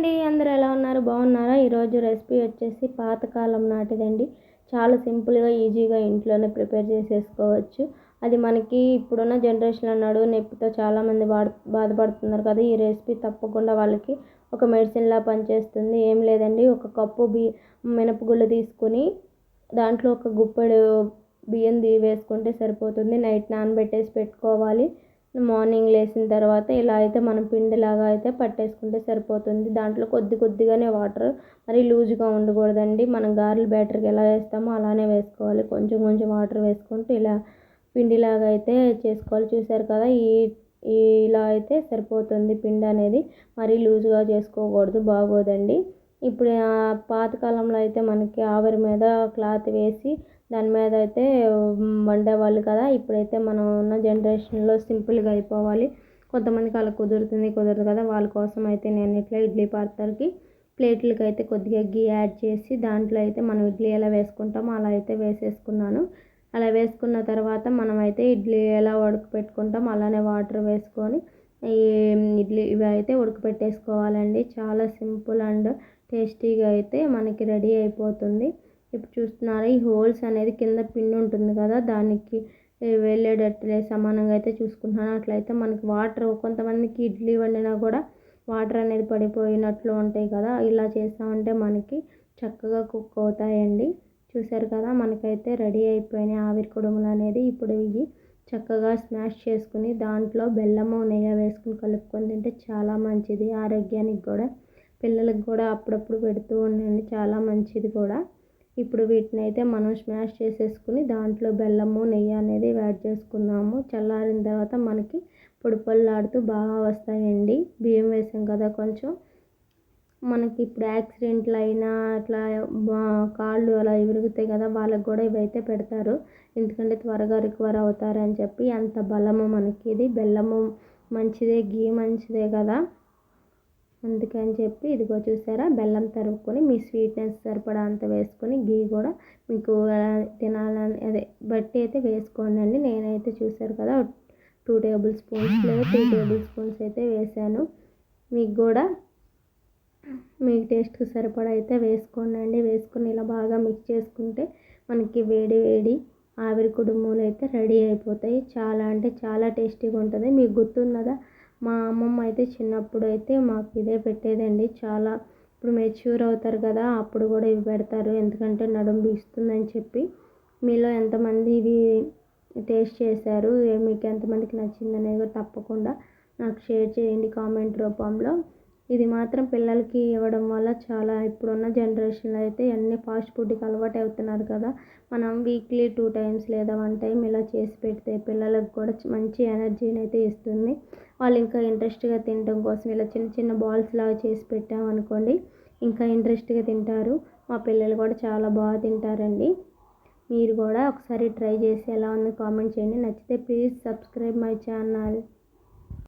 అండి? అందరూ ఎలా ఉన్నారు? బాగున్నారా? ఈరోజు రెసిపీ వచ్చేసి పాతకాలం నాటిదండి. చాలా సింపుల్గా ఈజీగా ఇంట్లోనే ప్రిపేర్ చేసేసుకోవచ్చు. అది మనకి ఇప్పుడున్న జనరేషన్లో నడువు నొప్పితో చాలామంది బాధ బాధపడుతున్నారు కదా! ఈ రెసిపీ తప్పకుండా వాళ్ళకి ఒక మెడిసిన్లా పనిచేస్తుంది. ఏం లేదండి. ఒక కప్పు బి మినపగుళ్ళు తీసుకొని దాంట్లో ఒక గుప్పెడు బియ్యం వేసుకుంటే సరిపోతుంది. నైట్ నానబెట్టేసి పెట్టుకోవాలి. మార్నింగ్ లేచిన తర్వాత ఇలా అయితే మనం పిండిలాగా అయితే పట్టేసుకుంటే సరిపోతుంది. దాంట్లో కొద్ది కొద్దిగానే వాటర్ మరీ లూజ్గా ఉండకూడదండి. మనం గారెలు బ్యాటర్కి ఎలా వేస్తామో అలానే వేసుకోవాలి. కొంచెం కొంచెం వాటర్ వేసుకుంటూ ఇలా పిండిలాగా అయితే చేసుకోవాలి. చూసారు కదా ఈ ఇలా అయితే సరిపోతుంది పిండి అనేది. మరీ లూజ్గా చేసుకోకూడదు బాగోదండి. ఇప్పుడు పాతకాలంలో అయితే మనకి ఆవిరి మీద క్లాత్ వేసి దాని మీద అయితే వండేవాళ్ళు కదా. ఇప్పుడైతే మనం ఉన్న జనరేషన్లో సింపుల్గా అయిపోవాలి. కొంతమందికి అలా కుదురుతుంది కుదరదు కదా. వాళ్ళ కోసం అయితే నేను ఇట్లా ఇడ్లీ పాత్రకి ప్లేట్లకి అయితే కొద్దిగా గీ యాడ్ చేసి దాంట్లో అయితే మనం ఇడ్లీ ఎలా వేసుకుంటామో అలా అయితే వేసేసుకున్నాను. అలా వేసుకున్న తర్వాత మనం అయితే ఇడ్లీ ఎలా ఉడకపెట్టుకుంటాం అలానే వాటర్ వేసుకొని ఈ ఇడ్లీ ఇవి అయితే ఉడకపెట్టేసుకోవాలండి. చాలా సింపుల్ అండ్ టేస్టీగా అయితే మనకి రెడీ అయిపోతుంది. ఇప్పుడు చూస్తున్నారా ఈ హోల్స్ అనేది కింద పిండి ఉంటుంది కదా దానికి వెళ్ళేటట్టు సమానంగా అయితే చూసుకుంటున్నాను. అట్లయితే మనకి వాటర్ కొంతమందికి ఇడ్లీ వండినా కూడా వాటర్ అనేది పడిపోయినట్లు ఉంటాయి కదా ఇలా చేస్తామంటే మనకి చక్కగా కుక్ అవుతాయండి. చూసారు కదా మనకైతే రెడీ అయిపోయినాయి ఆవిరి కుడుములు అనేది. ఇప్పుడు ఇవి చక్కగా స్మాష్ చేసుకుని దాంట్లో బెల్లము నెయ్యి వేసుకుని కలుపుకొని తింటే చాలా మంచిది. ఆరోగ్యానికి కూడా పిల్లలకు కూడా అప్పుడప్పుడు పెడుతూ ఉండండి చాలా మంచిది కూడా. ఇప్పుడు వీటిని అయితే మనం స్మాష్ చేసేసుకుని దాంట్లో బెల్లము నెయ్యి అనేది యాడ్ చేసుకున్నాము. చల్లారిన తర్వాత మనకి పొడి పొల్లాడుతూ బాగా వస్తాయండి. బియ్యం వేసాం కదా కొంచెం. మనకి ఇప్పుడు యాక్సిడెంట్లు అయినా అట్లా కాళ్ళు అలా విరుగుతాయి కదా వాళ్ళకి కూడా ఇవైతే పెడతారు. ఎందుకంటే త్వరగా రికవర్ అవుతారని చెప్పి అంత బలము మనకి ఇది. బెల్లము మంచిదే గీ మంచిదే కదా. అందుకని చెప్పి ఇదిగో చూసారా బెల్లం తరుపుకొని మీ స్వీట్నెస్ సరిపడా అంత వేసుకొని గీ కూడా మీకు తినాలని అదే బట్టి అయితే వేసుకోండి అండి నేనైతే చూసారు కదా టూ టేబుల్ స్పూన్స్ లేదా టూ టేబుల్ స్పూన్స్ అయితే వేసాను. మీకు కూడా మీ టేస్ట్కి సరిపడా అయితే వేసుకోండి అండి వేసుకొని ఇలా బాగా మిక్స్ చేసుకుంటే మనకి వేడి వేడి ఆవిరి కుడుములు అయితే రెడీ అయిపోతాయి. చాలా అంటే చాలా టేస్టీగా ఉంటుంది. మీకు గుర్తున్నదా మా అమ్మమ్మ అయితే చిన్నప్పుడు అయితే మాకు ఇదే పెట్టేదండి. చాలా ఇప్పుడు మెచ్యూర్ అవుతారు కదా అప్పుడు కూడా ఇవి పెడతారు. ఎందుకంటే నడుము బీస్తుందని చెప్పి మీలో ఎంతమంది ఇవి టేస్ట్ చేశారు మీకు ఎంతమందికి నచ్చింది అనేది తప్పకుండా నాకు షేర్ చేయండి కామెంట్ రూపంలో. ఇది మాత్రం పిల్లలకి ఇవ్వడం వల్ల చాలా ఇప్పుడున్న జనరేషన్లో అయితే అన్ని ఫాస్ట్ ఫుడ్కి అలవాటు అవుతున్నారు కదా. మనం వీక్లీ టూ టైమ్స్ లేదా వన్ టైం ఇలా చేసి పెడితే పిల్లలకు కూడా మంచి ఎనర్జీని అయితే ఇస్తుంది. వాళ్ళు ఇంకా ఇంట్రెస్ట్గా తినడం కోసం ఇలా చిన్న చిన్న బాల్స్ లాగా చేసి పెట్టామనుకోండి ఇంకా ఇంట్రెస్ట్గా తింటారు. మా పిల్లలు కూడా చాలా బాగా తింటారండి. మీరు కూడా ఒకసారి ట్రై చేసి ఎలా ఉందో కామెంట్ చేయండి. నచ్చితే ప్లీజ్ సబ్స్క్రైబ్ మై ఛానల్.